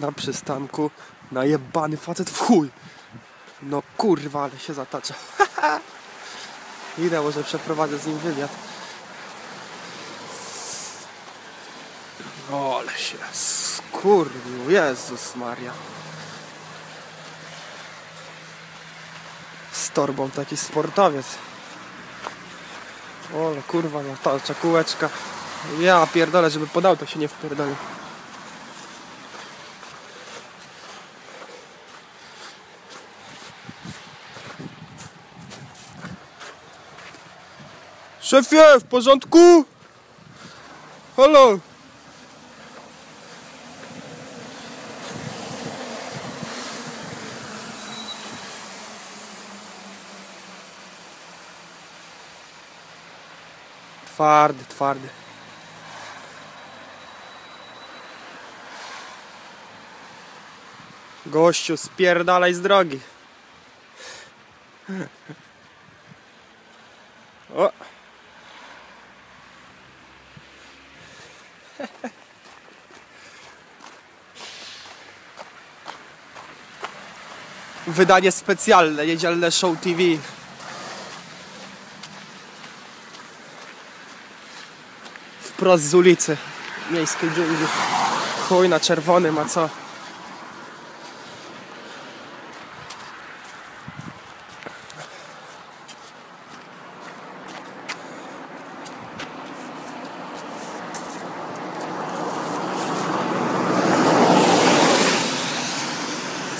na przystanku najebany facet w chuj. No kurwa, ale się zatacza. Idę, może przeprowadzę z nim wywiad. O, ale się skurwił, Jezus Maria. Z torbą taki sportowiec. O, ale kurwa, no to czekółeczka. Ja pierdolę, żeby podał, to się nie wpierdolę. Szefie, w porządku? Halo? Twardy, twardy. Gościu, spierdalaj z drogi. O. Wydanie specjalne, niedzielne show TV. Wprost z ulicy miejskiej dżungli. Chuj na czerwonym, a co?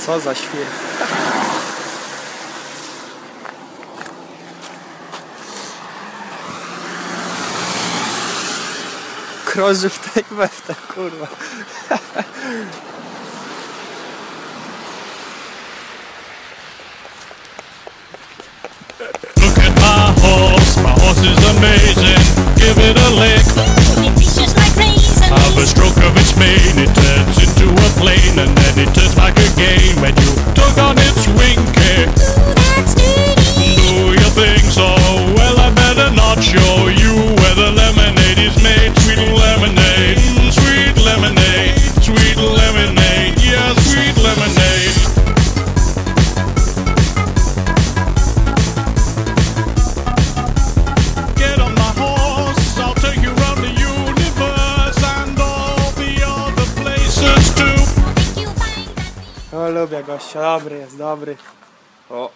Co za świr. Kroży w tej we w te, kurwa. Look at my horse, my horse is amazing. Give it a lick, It like raisins. have a stroke of its mane. It turns into a plane and then it turns back again when you tug lubię gościa, dobry jest, dobry. O.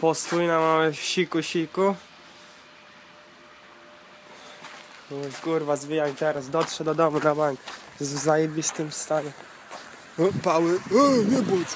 Postój na mamy siku, siku. Chuj, Kurwa, zwijaj teraz, dotrze do domu na bank. Jest w zajebistym stanie. O, pały, o, nie bądź.